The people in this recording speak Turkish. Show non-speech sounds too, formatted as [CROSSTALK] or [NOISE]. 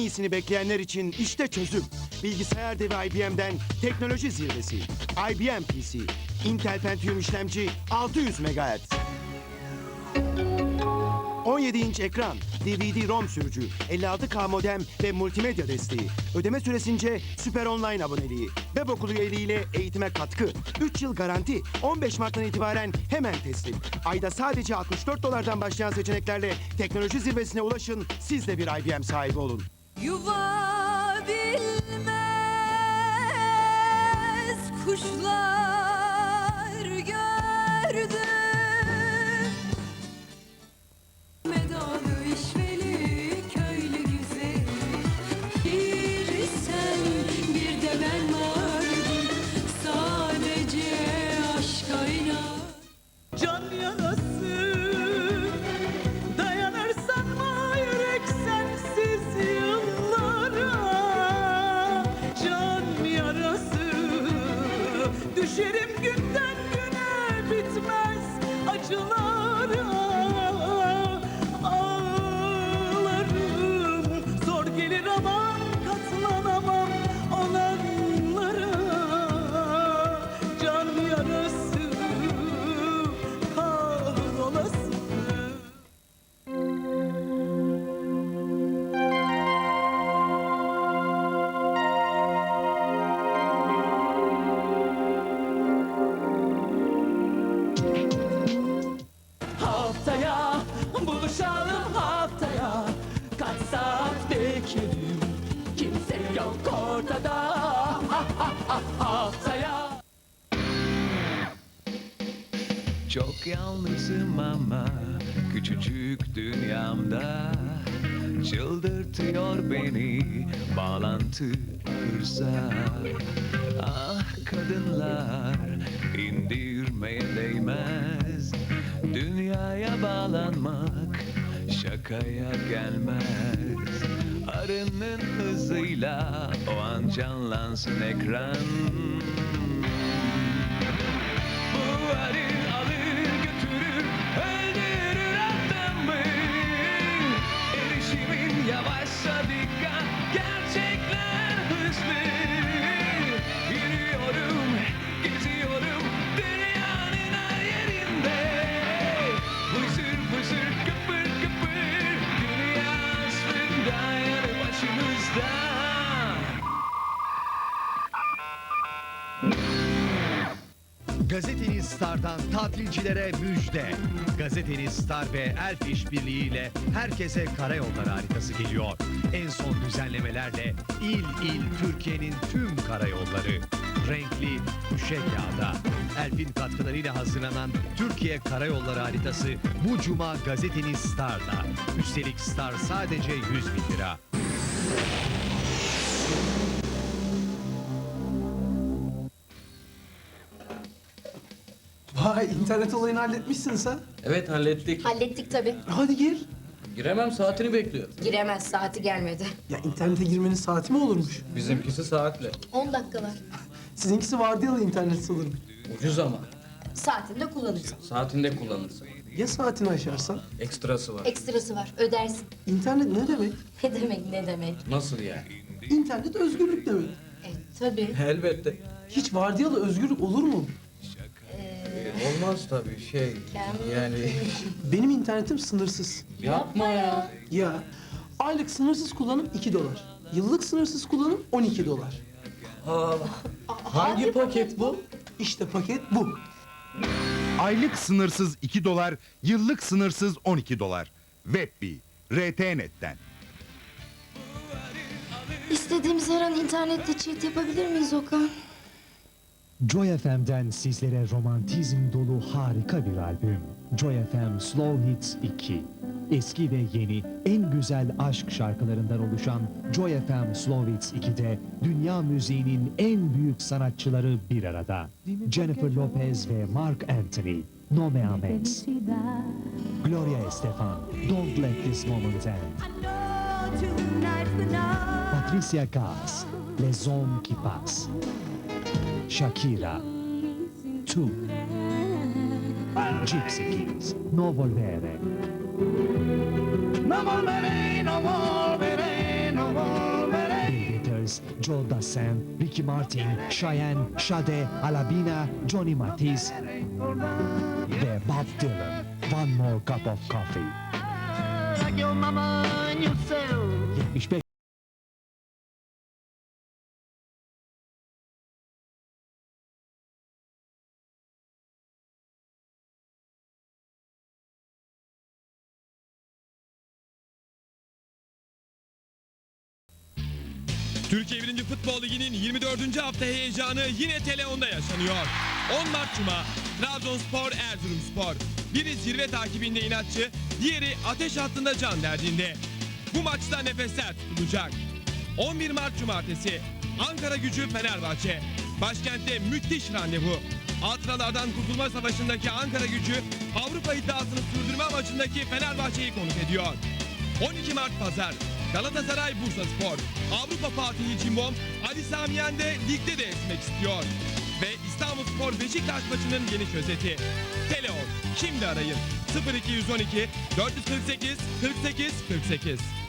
iyisini bekleyenler için işte çözüm. Bilgisayar devi IBM'den teknoloji zirvesi. IBM PC. Intel Pentium işlemci 600 MHz. 17 inç ekran, DVD-ROM sürücü, 56K modem ve multimedya desteği. Ödeme süresince süper online aboneliği. Web okulu üyeliğiyle eğitime katkı. 3 yıl garanti. 15 Mart'tan itibaren hemen teslim. Ayda sadece 64 dolardan başlayan seçeneklerle teknoloji zirvesine ulaşın. Siz de bir IBM sahibi olun. Yuva bilmez kuşlar Düşerim Çok yalnızım ama küçücük dünyamda Çıldırtıyor beni bağlantı hırsa Ah kadınlar indirmeye değmez. Dünyaya bağlanmak şakaya gelmez. Arının hızıyla o an canlansın ekran Gazeteniz Star'dan tatilcilere müjde. Gazeteniz Star ve Elf işbirliğiyle herkese karayolları haritası geliyor. En son düzenlemelerle il il Türkiye'nin tüm karayolları. Renkli kuşe kağıda. Elf'in katkılarıyla hazırlanan Türkiye Karayolları haritası bu cuma gazeteniz Star'da. Üstelik Star sadece 100 bin lira. Vay internet olayını halletmişsin sen. Evet hallettik. Hallettik tabii. Hadi gir. Giremem saatini bekliyor. Giremez saati gelmedi. Ya internete girmenin saati mi olurmuş? Bizimkisi saatle. 10 dakika var. Sizinkisi vardiyalı internet sanırım. Ucuz ama. Saatinde kullanırsın. Saatinde kullanırsın. Ya saatini aşarsan? Ekstrası var. Ekstrası var. Ödersin. İnternet ne demek? Ne demek ne demek? Nasıl yani? İnternet özgürlük demek. E tabii. Elbette. Hiç vardiyalı özgürlük olur mu? Olmaz tabii şey. Yani [LAUGHS] Benim internetim sınırsız. yapma ya. Ya aylık sınırsız kullanım 2 dolar. Yıllık sınırsız kullanım 12 dolar. Aa, hangi paket bu? İşte paket bu. Aylık sınırsız 2 dolar, yıllık sınırsız 12 dolar. Webbi, RTNet'ten. İstediğimiz her an internette cheat yapabilir miyiz Okan? Joy FM'den sizlere romantizm dolu harika bir albüm. Joy FM Slow Hits 2. Eski ve yeni en güzel aşk şarkılarından oluşan Joy FM Slow Hits 2'de dünya müziğinin en büyük sanatçıları bir arada. Jennifer Lopez ve Mark Anthony. No Me Ames. Gloria Estefan. Don't Let This Moment End. Patricia Kaas. Les Hommes Qui Passent. Shakira. Tu. Gypsy Kings. No Volvere. No volveré, no volveré, no volveré. Evans, Joe Dassin, Ricky Martin, Cheyenne, Sade, Alabina, Johnny Matiz ve Bob Dylan. One More Cup of Coffee. 75 Türkiye 1. Futbol Ligi'nin 24. hafta heyecanı yine Teleon'da yaşanıyor. 10 Mart Cuma, Trabzonspor Erzurumspor. Biri zirve takibinde inatçı, diğeri ateş hattında can derdinde. Bu maçta nefesler tutulacak. 11 Mart Cumartesi, Ankara gücü Fenerbahçe. Başkentte müthiş randevu. Hatıralardan Kurtulma Savaşı'ndaki Ankara gücü Avrupa iddiasını sürdürme maçındaki Fenerbahçe'yi konuk ediyor. 12 Mart Pazar Galatasaray Bursa Spor Avrupa Fatihi Cimbom Ali Sami Yen de ligde de esmek istiyor. Ve İstanbul Spor Beşiktaş maçının geniş özeti. Teleon şimdi arayın 0212 448 48 48